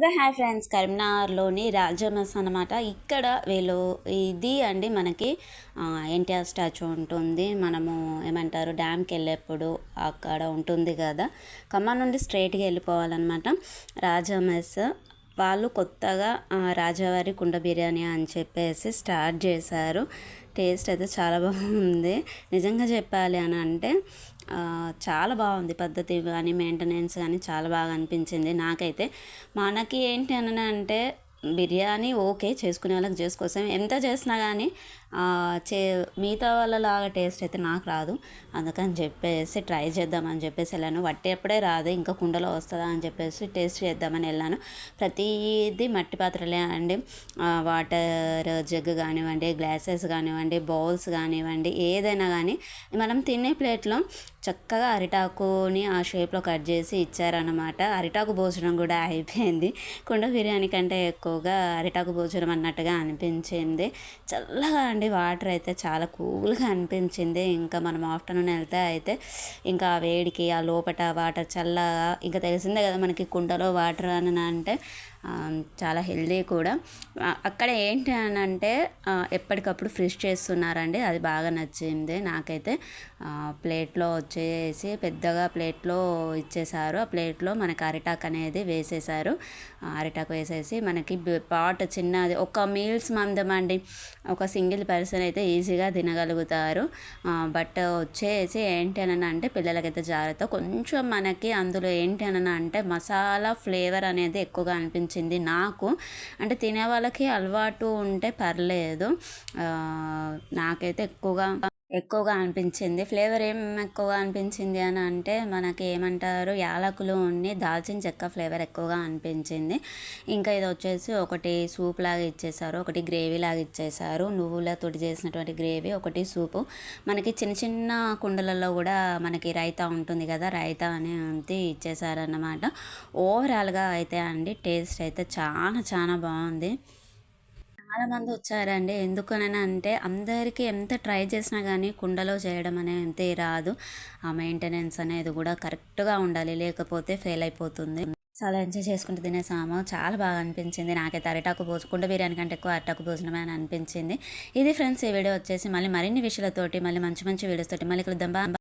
Okay hi friends కరీంనగర్లోని రాజమస్ అనమాట ఇక్కడ వీళ్ళు ఇది అండి మనకి ఎన్టీఆర్ స్టాచ్యూ ఉంటుంది. మనము ఏమంటారు డ్యామ్కి వెళ్ళేప్పుడు అక్కడ ఉంటుంది కదా. ఖమ్మం నుండి స్ట్రైట్గా వెళ్ళిపోవాలన్నమాట రాజమస్ వాళ్ళు కొత్తగా రాజావారి కుండ బిర్యానీ అని చెప్పేసి స్టార్ట్ చేశారు. టేస్ట్ అయితే చాలా బాగుంది. నిజంగా చెప్పాలి అని అంటే చాలా బాగుంది పద్ధతి కానీ మెయింటెనెన్స్ కానీ చాలా బాగా అనిపించింది. నాకైతే మనకి ఏంటి అని అంటే బిర్యానీ ఓకే చేసుకునే వాళ్ళకి చేసుకోసం. ఎంత చేసినా కానీ చే మిగతా వాళ్ళలాగా టేస్ట్ అయితే నాకు రాదు. అందుకని చెప్పేసి ట్రై చేద్దామని చెప్పేసి వెళ్ళాను. వట్టేప్పుడే రాదు ఇంకా కుండలో వస్తుందా అని చెప్పేసి టేస్ట్ చేద్దామని వెళ్ళాను. ప్రతిదీ మట్టి పాత్రలే అండి. వాటర్ జగ్ కానివ్వండి గ్లాసెస్ కానివ్వండి బౌల్స్ కానివ్వండి ఏదైనా కానీ మనం తినే ప్లేట్లో చక్కగా అరిటాకుని ఆ షేప్లో కట్ చేసి ఇచ్చారనమాట అరిటాకు భోజనం కూడా అయిపోయింది. కుండ బిర్యానీ కంటే ఎక్కువ ఎక్కువగా అరిటాకు భోజనం అన్నట్టుగా అనిపించింది. చల్లగా అండి వాటర్ అయితే చాలా కూల్గా అనిపించింది. ఇంకా మనం ఆఫ్టర్నూన్ వెళ్తే అయితే ఇంకా ఆ వేడికి ఆ లోపట వాటర్ చల్లగా ఇంకా తెలిసిందే కదా మనకి కుండలో వాటర్ అని అంటే చాలా హెల్దీ కూడా. అక్కడ ఏంటి అని అంటే ఎప్పటికప్పుడు ఫ్రిష్ చేస్తున్నారండి. అది బాగా నచ్చింది నాకైతే. ప్లేట్లో వచ్చేసి పెద్దగా ప్లేట్లో ఇచ్చేసారు ఆ ప్లేట్లో మనకి అరిటాక్ అనేది వేసేసారు అరిటాక్ అరిటాకు వేసేసి మనకి పాట్ చిన్నది. ఒక మీల్స్ మందం అండి. ఒక సింగిల్ పర్సన్ అయితే ఈజీగా తినగలుగుతారు. బట్ వచ్చేసి ఏంటి అని అంటే పిల్లలకైతే జాగ్రత్త. కొంచెం మనకి అందులో ఏంటి అని అంటే మసాలా ఫ్లేవర్ అనేది ఎక్కువగా అనిపించింది నాకు. అంటే తినే వాళ్ళకి అలవాటు ఉంటే పర్లేదు. నాకైతే ఎక్కువగా ఎక్కువగా అనిపించింది. ఫ్లేవర్ ఏం ఎక్కువగా అనిపించింది అని అంటే మనకి ఏమంటారు? యాలకులు ఉండి దాల్చిన చెక్క ఫ్లేవర్ ఎక్కువగా అనిపించింది. ఇంకా ఇది వచ్చేసి ఒకటి సూప్ లాగా ఇచ్చేసారు. ఒకటి గ్రేవీ లాగా ఇచ్చేసారు. నువ్వులతోటి చేసినటువంటి గ్రేవీ ఒకటి సూపు. మనకి చిన్న చిన్న కుండలలో కూడా మనకి రైతా ఉంటుంది కదా రైతా అనేది ఇచ్చేసారన్నమాట. ఓవరాల్గా అయితే అండి టేస్ట్ అయితే చాలా చాలా బాగుంది. చాలా మంది వచ్చారండి. ఎందుకని అంటే అందరికీ ఎంత ట్రై చేసినా కానీ కుండలో చేయడం అనేది రాదు. ఆ మెయింటెనెన్స్ అనేది కూడా కరెక్ట్గా ఉండాలి. లేకపోతే ఫెయిల్ అయిపోతుంది. చాలా ఎంజాయ్ చేసుకుంటూ తినేసాము చాలా బాగా అనిపించింది. నాకైతే అరిటాకు భోజనం కుండ బిర్యానీ కంటే ఎక్కువ అరిటాకు భోజనమే అని అనిపించింది. ఇది ఫ్రెండ్స్ ఈ వీడియో వచ్చేసి మళ్ళీ మరిన్ని విషయాలతోటి మళ్ళీ మంచి మంచి వీడియోస్ తోటి మళ్ళీ కలుద్దాం.